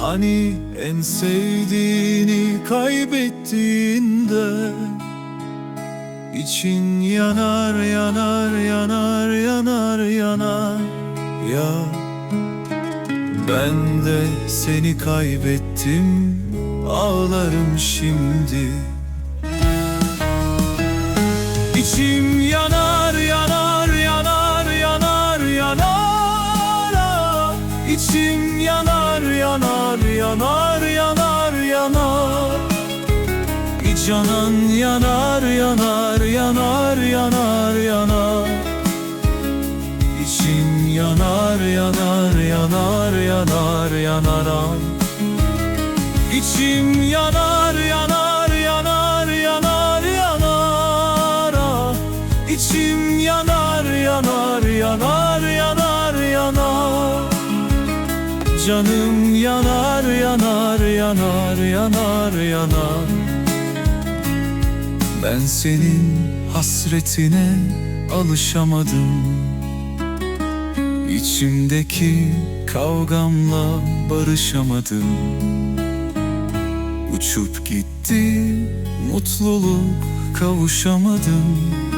Hani en sevdiğini kaybettiğinde için yanar yanar yanar yanar yanar ya Ben de seni kaybettim ağlarım şimdi İçim yanar yanar yanar yanar yanar! İçim yanar yanar yanar yanar yanar Canan yanar yanar yanar yanar yanar İçim yanar yanar yanar yanar yanar ah! İçim yanar yanar yanar yanar yanar ah! İçim yanar yanar yanar yanar yanar Canım yanar yanar yanar yanar yanar. Ben senin hasretine alışamadım. İçimdeki kavgamla barışamadım. Uçup gitti mutluluk kavuşamadım